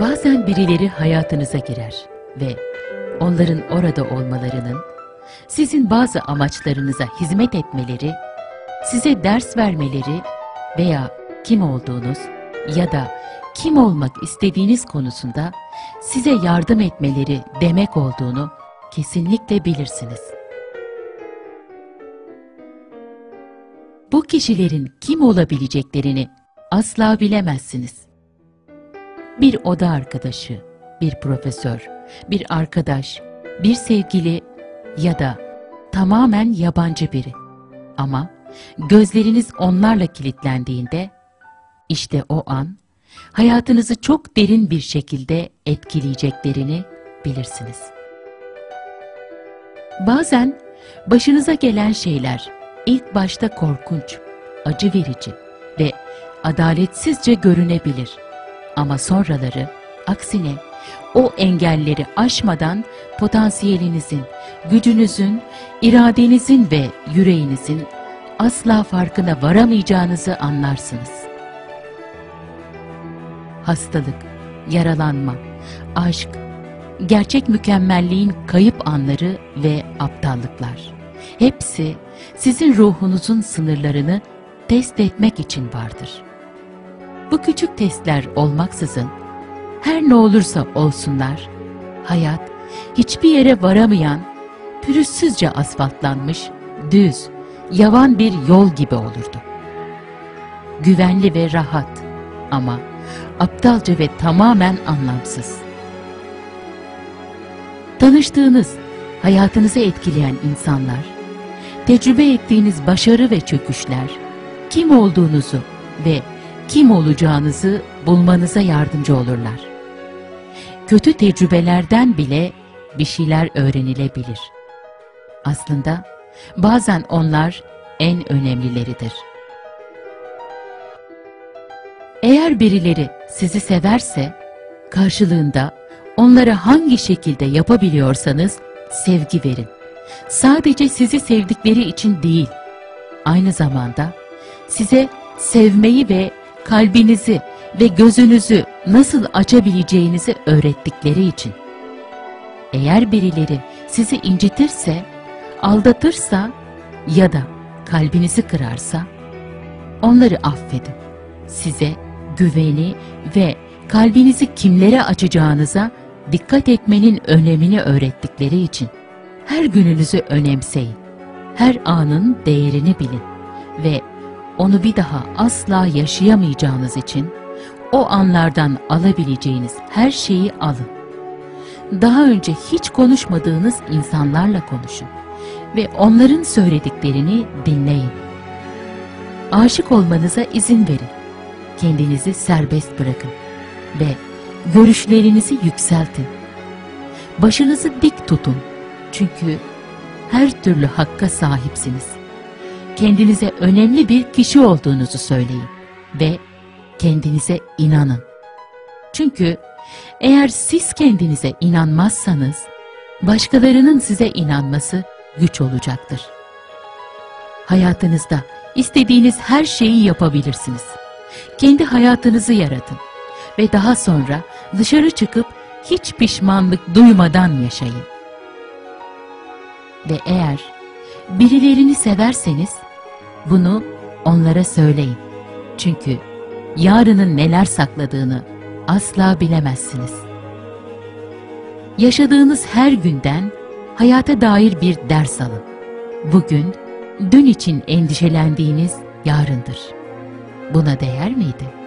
Bazen birileri hayatınıza girer ve onların orada olmalarının, sizin bazı amaçlarınıza hizmet etmeleri, size ders vermeleri veya kim olduğunuz ya da kim olmak istediğiniz konusunda size yardım etmeleri demek olduğunu kesinlikle bilirsiniz. Bu kişilerin kim olabileceklerini asla bilemezsiniz. Bir oda arkadaşı, bir profesör, bir arkadaş, bir sevgili ya da tamamen yabancı biri. Ama gözleriniz onlarla kilitlendiğinde işte o an hayatınızı çok derin bir şekilde etkileyeceklerini bilirsiniz. Bazen başınıza gelen şeyler ilk başta korkunç, acı verici ve adaletsizce görünebilir. Ama sonraları aksine o engelleri aşmadan potansiyelinizin, gücünüzün, iradenizin ve yüreğinizin asla farkına varamayacağınızı anlarsınız. Hastalık, yaralanma, aşk, gerçek mükemmelliğin kayıp anları ve aptallıklar. Hepsi sizin ruhunuzun sınırlarını test etmek için vardır. Bu küçük testler olmaksızın her ne olursa olsunlar, hayat hiçbir yere varamayan, pürüzsüzce asfaltlanmış, düz, yavan bir yol gibi olurdu. Güvenli ve rahat ama aptalca ve tamamen anlamsız. Tanıştığınız, hayatınızı etkileyen insanlar, tecrübe ettiğiniz başarı ve çöküşler, kim olduğunuzu ve kim olacağınızı bulmanıza yardımcı olurlar. Kötü tecrübelerden bile bir şeyler öğrenilebilir. Aslında bazen onlar en önemlileridir. Eğer birileri sizi severse, karşılığında onlara hangi şekilde yapabiliyorsanız sevgi verin. Sadece sizi sevdikleri için değil, aynı zamanda size sevmeyi ve kalbinizi ve gözünüzü nasıl açabileceğinizi öğrettikleri için. Eğer birileri sizi incitirse, aldatırsa ya da kalbinizi kırarsa, onları affedin. Size güveni ve kalbinizi kimlere açacağınıza dikkat etmenin önemini öğrettikleri için. Her gününüzü önemseyin. Her anın değerini bilin ve onu bir daha asla yaşayamayacağınız için o anlardan alabileceğiniz her şeyi alın. Daha önce hiç konuşmadığınız insanlarla konuşun ve onların söylediklerini dinleyin. Aşık olmanıza izin verin. Kendinizi serbest bırakın ve görüşlerinizi yükseltin. Başınızı dik tutun çünkü her türlü hakka sahipsiniz. Kendinize önemli bir kişi olduğunuzu söyleyin ve kendinize inanın. Çünkü eğer siz kendinize inanmazsanız, başkalarının size inanması güç olacaktır. Hayatınızda istediğiniz her şeyi yapabilirsiniz. Kendi hayatınızı yaratın ve daha sonra dışarı çıkıp hiç pişmanlık duymadan yaşayın. Ve eğer birilerini severseniz bunu onlara söyleyin. Çünkü yarının neler sakladığını asla bilemezsiniz. Yaşadığınız her günden hayata dair bir ders alın. Bugün, dün için endişelendiğiniz yarındır. Buna değer miydi?